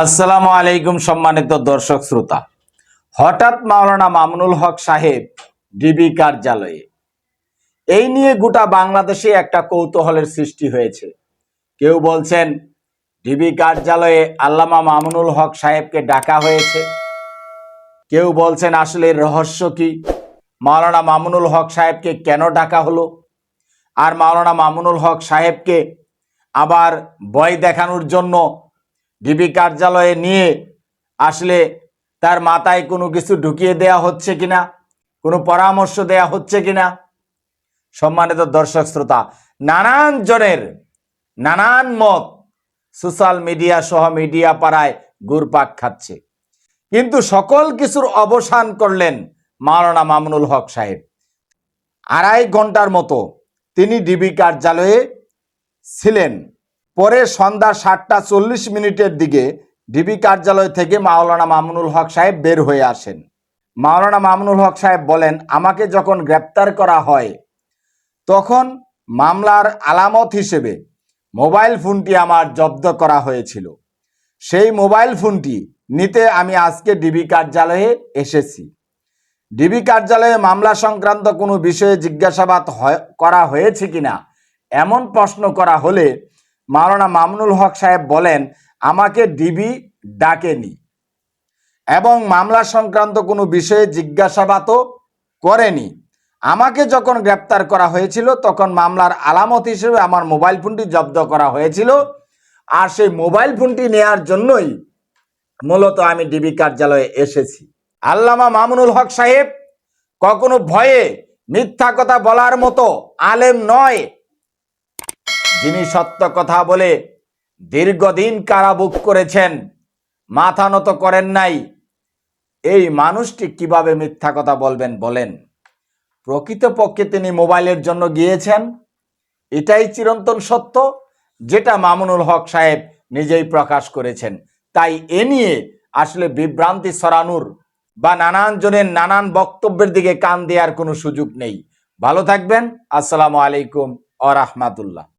আসসালামু আলাইকুম সম্মানিত দর্শক শ্রোতা। হঠাৎ মাওলানা মামুনুল হক সাহেব ডিবি কার্যালয়ে। এই নিয়ে গোটা বাংলাদেশে একটা কৌতূহলের সৃষ্টি হয়েছে। কেউ বলছেন, ডিবি কার্যালয়ে আল্লামা মামুনুল হক সাহেবকে ডাকা হয়েছে। কেউ বলছেন, আসলে রহস্য কি? মাওলানা মামুনুল হক সাহেবকে কেন ডাকা হলো? আর মাওলানা মামুনুল হক সাহেবকে আবার বয় দেখানোর জন্য ডিবি কার্যালয়ে নিয়ে আসলে তার মাথায় কোনো কিছু ঢুকিয়ে দেয়া হচ্ছে কিনা? কোনো পরামর্শ দেয়া হচ্ছে কিনা? সম্মানিত দর্শক শ্রোতা, নানান জনের নানান মত সোশ্যাল মিডিয়া সহ মিডিয়া পাড়ায় গুরপাক খাচ্ছে। কিন্তু সকল কিছুর অবসান করলেন মাওলানা মামুনুল হক সাহেব। আড়াই ঘণ্টার মতো তিনি ডিবি কার্যালয়ে ছিলেন। পরে সন্ধ্যা সাতটা চল্লিশ মিনিটের দিকে ডিবি কার্যালয় থেকে মাওলানা মামুনুল হক সাহেব বের হয়ে আসেন। মাওলানা মামুনুল হক সাহেব বলেন, আমাকে যখন গ্রেপ্তার করা হয়, তখন মামলার আলামত হিসেবে মোবাইল ফোনটি আমার জব্দ করা হয়েছিল। সেই মোবাইল ফোনটি নিতে আমি আজকে ডিবি কার্যালয়ে এসেছি। ডিবি কার্যালয়ে মামলা সংক্রান্ত কোনো বিষয়ে জিজ্ঞাসাবাদ করা হয়েছে কিনা, এমন প্রশ্ন করা হলে মাওলানা মামুনুল হক সাহেব বলেন, আমাকে ডিবি ডাকেনি এবং মামলা সংক্রান্ত কোনো বিষয়ে জিজ্ঞাসাবাদও করেনি। আমাকে যখন গ্রেপ্তার করা হয়েছিল, তখন মামলার আলামত হিসেবে আমার মোবাইল ফোনটি জব্দ করা হয়েছিল। আর সেই মোবাইল ফোনটি নেয়ার জন্যই মূলত আমি ডিবি কার্যালয়ে এসেছি। আল্লামা মামুনুল হক সাহেব, কখনো ভয়ে মিথ্যা কথা বলার মতো আলেম নয়। যিনি সত্য কথা বলে দীর্ঘদিন কারাভোগ করেছেন, মাথা নত করেন নাই, এই মানুষটি কীভাবে মিথ্যা কথা বলবেন বলেন। প্রকৃতপক্ষে তিনি মোবাইলের জন্য গিয়েছেন, এটাই চিরন্তন সত্য যেটা মামুনুল হক সাহেব নিজেই প্রকাশ করেছেন। তাই এ নিয়ে আসলে বিভ্রান্তি ছড়ানোর বা নানান জনের নানান বক্তব্যের দিকে কান দেওয়ার কোনো সুযোগ নেই। ভালো থাকবেন, আসসালামু আলাইকুম আ রাহমাতুল্লাহ।